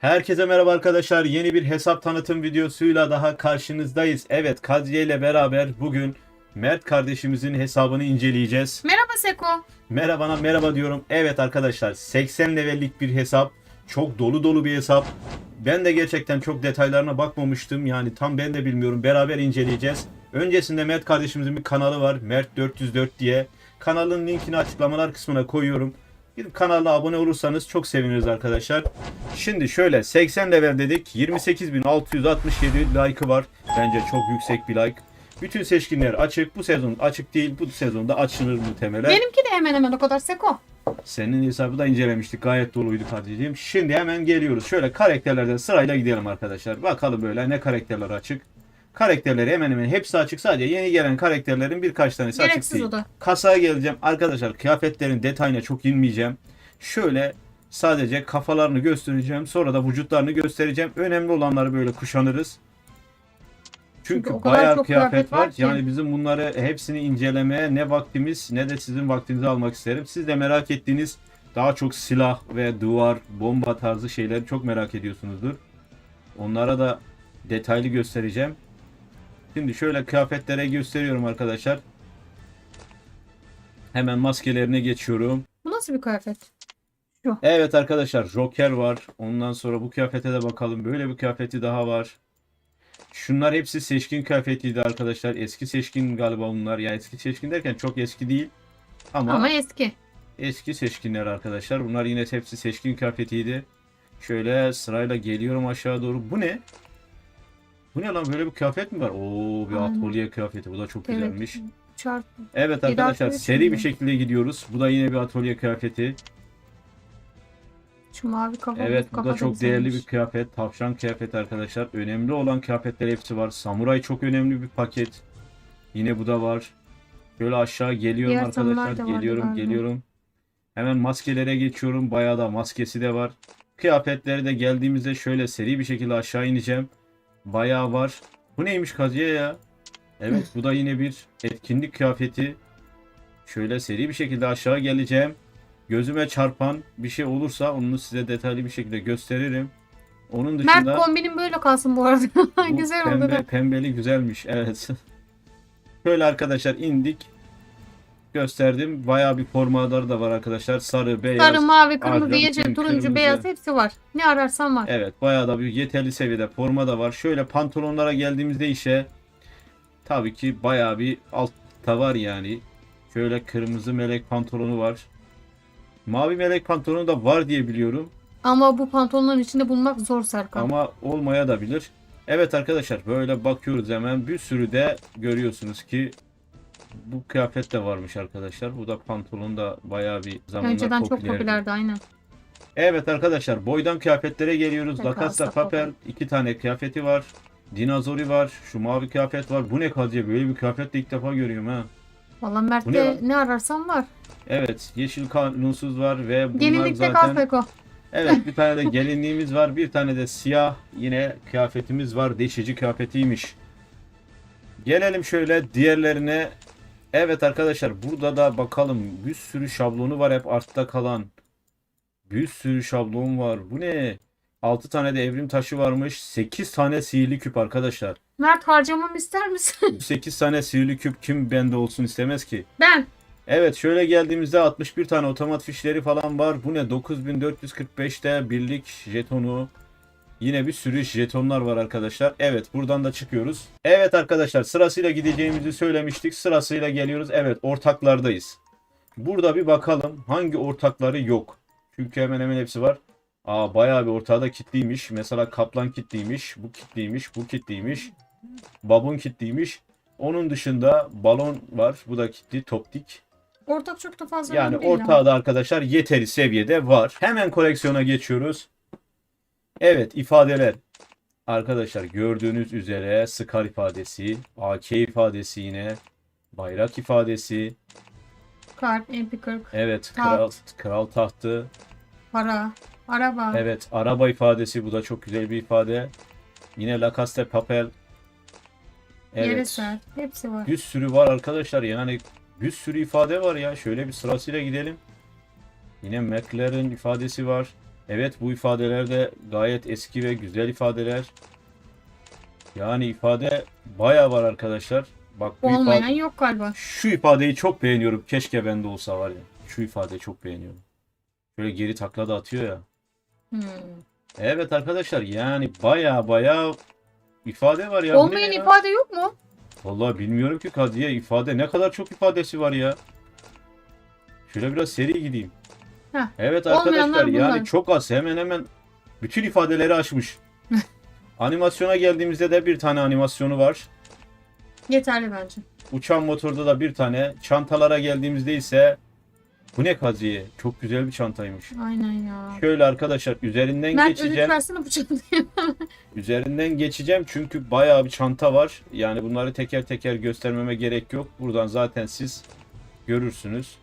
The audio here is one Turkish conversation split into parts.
Herkese merhaba arkadaşlar. Yeni bir hesap tanıtım videosuyla daha karşınızdayız. Evet, Kadriye ile beraber bugün Mert kardeşimizin hesabını inceleyeceğiz. Merhaba Seko. Merhabana merhaba diyorum. Evet arkadaşlar, 80 levellik bir hesap. Çok dolu dolu bir hesap. Ben de gerçekten çok detaylarına bakmamıştım. Yani tam ben de bilmiyorum. Beraber inceleyeceğiz. Öncesinde Mert kardeşimizin bir kanalı var. Mert 404 diye. Kanalın linkini açıklamalar kısmına koyuyorum. Gidip kanala abone olursanız çok seviniriz arkadaşlar. Şimdi şöyle 80 level dedik. 28.667 like'ı var. Bence çok yüksek bir like. Bütün seçkinler açık. Bu sezon açık değil. Bu sezonda açılır muhtemelen. Benimki de hemen hemen o kadar Seko. Senin hesabı da incelemiştik. Gayet doluydu kardeşim. Şimdi hemen geliyoruz. Şöyle karakterlerden sırayla gidelim arkadaşlar. Bakalım böyle ne karakterler açık. Karakterleri hemen hemen hepsi açık. Sadece yeni gelen karakterlerin birkaç tanesi açık Gereksiz değil. o da. Kasaya geleceğim. Arkadaşlar kıyafetlerin detayına çok inmeyeceğim. Şöyle sadece kafalarını göstereceğim. Sonra da vücutlarını göstereceğim. Önemli olanları böyle kuşanırız. Çünkü, Çünkü o kadar bayağı çok kıyafet, kıyafet var. var ki. Yani bizim bunları hepsini incelemeye ne vaktimiz ne de sizin vaktinizi almak isterim. Siz de merak ettiğiniz daha çok silah ve duvar, bomba tarzı şeyleri çok merak ediyorsunuzdur. Onlara da detaylı göstereceğim. Şimdi şöyle kıyafetlere gösteriyorum arkadaşlar. Hemen maskelerine geçiyorum. Bu nasıl bir kıyafet? Evet arkadaşlar Joker var. Ondan sonra bu kıyafete de bakalım. Böyle bir kıyafeti daha var. Şunlar hepsi seçkin kıyafetiydi arkadaşlar. Eski seçkin galiba bunlar. Yani eski seçkin derken çok eski değil. Ama, Ama eski. eski seçkinler arkadaşlar. Bunlar yine hepsi seçkin kıyafetiydi. Şöyle sırayla geliyorum aşağı doğru. Bu ne? Bu ne lan böyle bir kıyafet mi var? Oo bir Aynen. atölye kıyafeti. Bu da çok Evet. güzelmiş. Çarp. Evet arkadaşlar seri bir şekilde gidiyoruz. Bu da yine bir atölye kıyafeti. Şu mavi kafa. Evet bu da çok değerli bir kıyafet. Tavşan kıyafeti arkadaşlar. Önemli olan kıyafetler hepsi var. Samuray çok önemli bir paket. Yine bu da var. Şöyle aşağı geliyorum Diğer arkadaşlar. vardı Geliyorum galiba. geliyorum. Hemen maskelere geçiyorum. Bayağı da maskesi de var. Kıyafetleri de geldiğimizde şöyle seri bir şekilde aşağı ineceğim. Bayağı var. Bu neymiş Kaziye ya? Evet bu da yine bir etkinlik kıyafeti. Şöyle seri bir şekilde aşağı geleceğim. Gözüme çarpan bir şey olursa onu size detaylı bir şekilde gösteririm. Onun Mert dışında kombinin böyle kalsın bu arada. bu Güzel oldu pembe, da. pembeli güzelmiş. Evet. Şöyle arkadaşlar indik. Gösterdim. Bayağı bir formaları da var arkadaşlar. Sarı, beyaz. Sarı, mavi, kırmızı, yeşil, turuncu, kırmızı. beyaz hepsi var. Ne ararsan var. Evet bayağı da bir yeterli seviyede forma da var. Şöyle pantolonlara geldiğimizde işe tabii ki bayağı bir altta var yani. Şöyle kırmızı melek pantolonu var. Mavi melek pantolonu da var diye biliyorum. Ama bu pantolonların içinde bulmak zor Serkan. Ama olmaya da bilir. Evet arkadaşlar böyle bakıyoruz hemen bir sürü de görüyorsunuz ki bu kıyafet de varmış arkadaşlar. Bu da pantolon da bayağı bir zamanlar Önceden çok popülerdi. popülerdi aynen. Evet arkadaşlar boydan kıyafetlere geliyoruz. Ne La Casa kalsa Papel iki tane kıyafeti var. Dinozori var. Şu mavi kıyafet var. Bu ne Kaziye? Böyle bir kıyafet de ilk defa görüyorum ha. Valla Bu ne Mert'te ne ararsan var. Evet yeşil kanunsuz var ve bunlar Yenilikte kal zaten... Seko. Evet bir tane de gelinliğimiz var. Bir tane de siyah yine kıyafetimiz var. Deşici kıyafetiymiş. Gelelim şöyle diğerlerine. Evet arkadaşlar burada da bakalım bir sürü şablonu var hep artta kalan. Bir sürü şablon var. Bu ne? 6 tane de evrim taşı varmış. 8 tane sihirli küp arkadaşlar. Mert harcamamı ister misin? 8 tane sihirli küp kim bende olsun istemez ki? ben. Evet şöyle geldiğimizde 61 tane otomat fişleri falan var. Bu ne? 9445'te birlik jetonu. Yine bir sürü jetonlar var arkadaşlar. Evet buradan da çıkıyoruz. Evet arkadaşlar sırasıyla gideceğimizi söylemiştik. Sırasıyla geliyoruz. Evet ortaklardayız. Burada bir bakalım hangi ortakları yok. Çünkü hemen hemen hepsi var. Aa bayağı bir ortağı da kitliymiş. Mesela kaplan kitliymiş. Bu kitliymiş. Bu kitliymiş. Babun kitliymiş. Onun dışında balon var. Bu da kitli. Toptik. Ortak çok da fazla Yani ortağı da arkadaşlar yeteri seviyede var. Hemen koleksiyona geçiyoruz. Evet ifadeler. Arkadaşlar gördüğünüz üzere Scar ifadesi, AK ifadesi yine, bayrak ifadesi, Kart, MP40, evet Taht. kral, kral tahtı, para, araba. evet araba ifadesi bu da çok güzel bir ifade. Yine La Casa de Papel. Evet. ser. Hepsi var. Bir sürü var arkadaşlar yani bir sürü ifade var ya. Şöyle bir sırasıyla gidelim. Yine McLaren ifadesi var. Evet bu ifadeler de gayet eski ve güzel ifadeler. Yani ifade bayağı var arkadaşlar. Bak bu Olmayan ifade, yok galiba. şu ifadeyi çok beğeniyorum. Keşke bende olsa var ya. Şu ifadeyi çok beğeniyorum. Böyle geri takla da atıyor ya. Hmm. Evet arkadaşlar yani baya baya ifade var ya. Olmayan ya? ifade yok mu? Vallahi bilmiyorum ki Kadriye ifade ne kadar çok ifadesi var ya. Şöyle biraz seri gideyim. Heh. Evet arkadaşlar yani çok az hemen hemen bütün ifadeleri aşmış. Animasyona geldiğimizde de bir tane animasyonu var. Yeterli bence. Uçan motorda da bir tane. Çantalara geldiğimizde ise bu ne Kadriye? Çok güzel bir çantaymış. Aynen ya. Şöyle arkadaşlar üzerinden Mert geçeceğim. versene bu çantayı. Üzerinden geçeceğim çünkü bayağı bir çanta var. Yani bunları teker teker göstermeme gerek yok. Buradan zaten siz görürsünüz.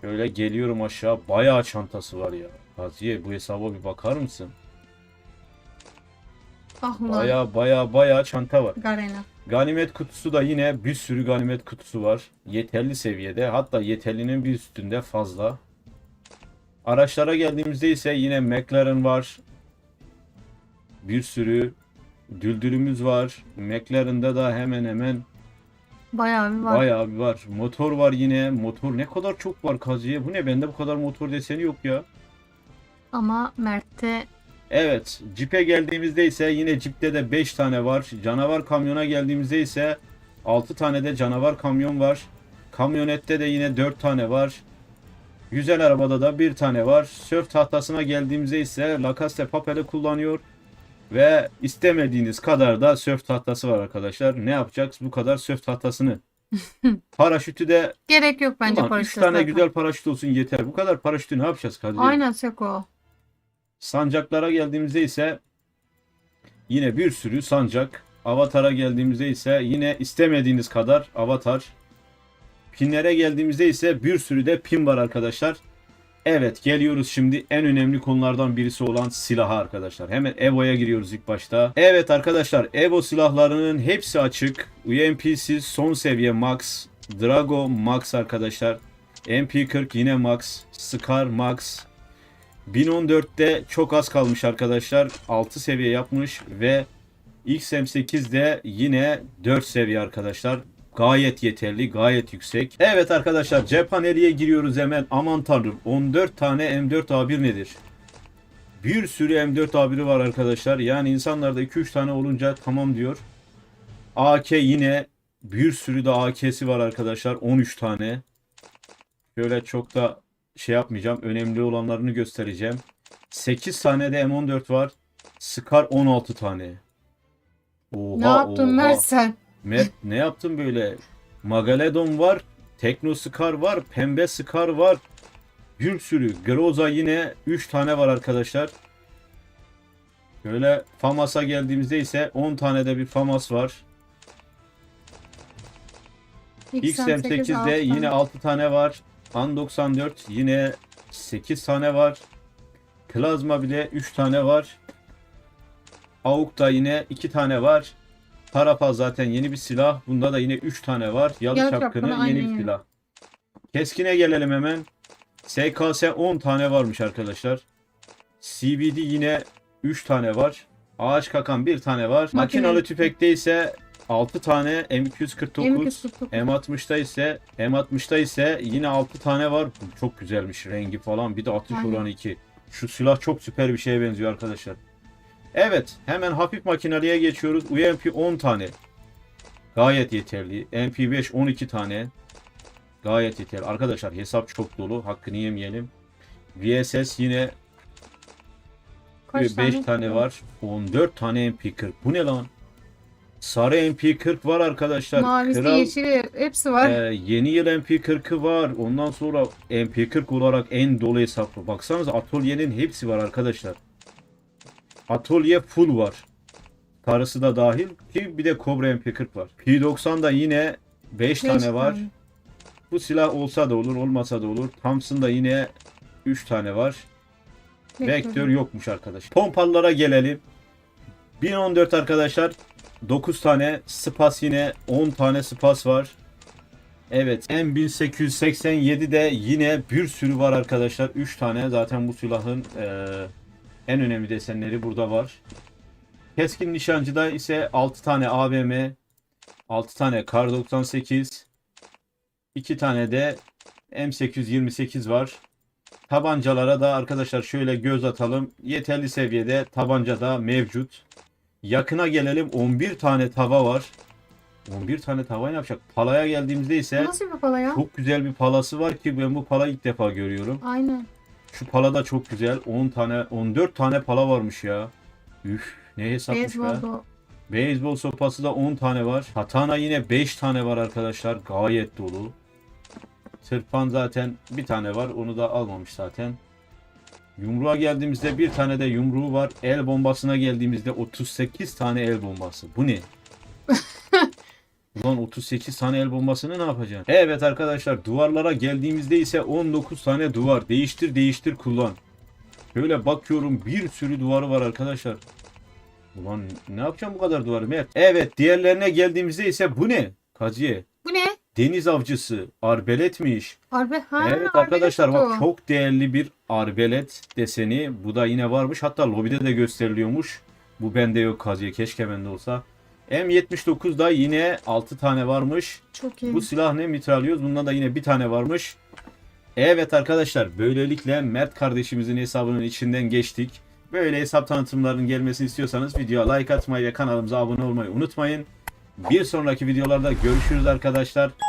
Şöyle geliyorum aşağı. Bayağı çantası var ya. Kaziye bu hesaba bir bakar mısın? ah ulan. Bayağı bayağı bayağı çanta var. Garena. Ganimet kutusu da yine bir sürü ganimet kutusu var. Yeterli seviyede. Hatta yeterlinin bir üstünde fazla. Araçlara geldiğimizde ise yine McLaren var. Bir sürü düldülümüz var. McLaren'da da hemen hemen Bayağı bir var. bayağı bir var. Motor var yine. Motor ne kadar çok var Kaziye. Bu ne? Bende bu kadar motor deseni yok ya. Ama Mert'te Evet, Jeep'e geldiğimizde ise yine Jeep'te de 5 tane var. Canavar kamyona geldiğimizde ise 6 tane de canavar kamyon var. Kamyonette de yine 4 tane var. Güzel arabada da bir tane var. Sörf tahtasına geldiğimizde ise Lacaste Papel'i kullanıyor. Ve istemediğiniz kadar da sörf tahtası var arkadaşlar. Ne yapacağız bu kadar sörf tahtasını? Paraşütü de gerek yok bence Ulan, üç paraşüt tane zaten. güzel paraşüt olsun yeter. Bu kadar paraşütü ne yapacağız kardeşim? Aynen Seko. Sancaklara geldiğimizde ise yine bir sürü sancak. Avatar'a geldiğimizde ise yine istemediğiniz kadar avatar. Pinlere geldiğimizde ise bir sürü de pin var arkadaşlar. Evet geliyoruz şimdi en önemli konulardan birisi olan silaha arkadaşlar. Hemen Evo'ya giriyoruz ilk başta. Evet arkadaşlar Evo silahlarının hepsi açık. UMP'siz son seviye max. Drago max arkadaşlar. MP40 yine max. Scar max. 1014'te çok az kalmış arkadaşlar. 6 seviye yapmış ve XM8 de yine 4 seviye arkadaşlar. Gayet yeterli, gayet yüksek. Evet arkadaşlar cephaneliğe giriyoruz hemen. Aman tanrım 14 tane M4A1 nedir? Bir sürü M4A1'i var arkadaşlar. Yani insanlarda 2-3 tane olunca tamam diyor. AK yine bir sürü de AK'si var arkadaşlar. 13 tane. Şöyle çok da şey yapmayacağım. Önemli olanlarını göstereceğim. 8 tane de M14 var. Scar 16 tane. Oha, ne yaptın oha. Sen? Mert ne yaptın böyle? Magaledon var. Tekno Scar var. Pembe Scar var. Bir sürü. Groza yine 3 tane var arkadaşlar. Böyle Famas'a geldiğimizde ise 10 tane de bir Famas var. XM8'de altı yine tane. 6 tane var. An 94 yine 8 tane var. Plazma bile 3 tane var. AUK'ta yine 2 tane var. Tarafa zaten yeni bir silah. Bunda da yine 3 tane var. Yalı Yalı çapkını çapkını, yeni aynen bir silah. Keskine gelelim hemen. SKS 10 tane varmış arkadaşlar. CBD yine 3 tane var. Ağaç kakan 1 tane var. Makine- Makinalı tüfekte ise 6 tane M249. M249. M60'da ise M60'da ise yine 6 tane var. Bu Çok güzelmiş rengi falan. Bir de atış Aynen. oranı 2. Şu silah çok süper bir şeye benziyor arkadaşlar. Evet, hemen hafif makinalıya geçiyoruz. UMP 10 tane. Gayet yeterli. MP5 12 tane. Gayet yeterli. Arkadaşlar hesap çok dolu. Hakkını yemeyelim. VSS yine Kaç 5 tane var. 14 tane MP40. Bu ne lan? Sarı MP40 var arkadaşlar. Mavisi, Kral- yeşili hepsi var. ee, yeni yıl MP40'ı var. Ondan sonra MP40 olarak en dolu hesaplı. Baksanıza atölyenin hepsi var arkadaşlar. Atölye full var. Karısı da dahil ki bir de Cobra MP40 var. P90'da yine 5 Beş tane var. Bu silah olsa da olur, olmasa da olur. Thompson'da yine 3 tane var. Vektör yokmuş arkadaş. Pompalılara gelelim. 1014 arkadaşlar. 9 tane spas yine 10 tane spas var. Evet M1887'de yine bir sürü var arkadaşlar. 3 tane zaten bu silahın eee, en önemli desenleri burada var. Keskin nişancıda ise 6 tane AVM, 6 tane Kar 98, 2 tane de M828 var. Tabancalara da arkadaşlar şöyle göz atalım. Yeterli seviyede tabanca da mevcut. Yakına gelelim 11 tane tava var. 11 tane tava ne yapacak? Palaya geldiğimizde ise Nasıl bir pala ya? çok güzel bir palası var ki ben bu pala ilk defa görüyorum. Aynen. Şu pala da çok güzel. 10 tane 14 tane pala varmış ya. Üf ne hesapmış be. Beyzbol sopası da 10 tane var. Katana yine 5 tane var arkadaşlar. Gayet dolu. Tırpan zaten bir tane var. Onu da almamış zaten. Yumruğa geldiğimizde bir tane de yumruğu var. El bombasına geldiğimizde 38 tane el bombası. Bu ne? Ulan 38 tane el bombasını ne yapacaksın? Evet arkadaşlar duvarlara geldiğimizde ise 19 tane duvar. Değiştir değiştir kullan. Böyle bakıyorum bir sürü duvarı var arkadaşlar. Ulan ne yapacağım bu kadar duvarı Mert? Evet diğerlerine geldiğimizde ise bu ne? Kaziye. Bu ne? Deniz avcısı. Arbeletmiş. Arbe ha, evet arkadaşlar bak çok değerli bir arbelet deseni. Bu da yine varmış. Hatta lobide de gösteriliyormuş. Bu bende yok Kaziye. Keşke bende olsa. M79'da yine 6 tane varmış. Çok iyi. Bu silah ne mitralyoz? Bunda da yine bir tane varmış. Evet arkadaşlar böylelikle Mert kardeşimizin hesabının içinden geçtik. Böyle hesap tanıtımlarının gelmesini istiyorsanız videoya like atmayı ve kanalımıza abone olmayı unutmayın. Bir sonraki videolarda görüşürüz arkadaşlar.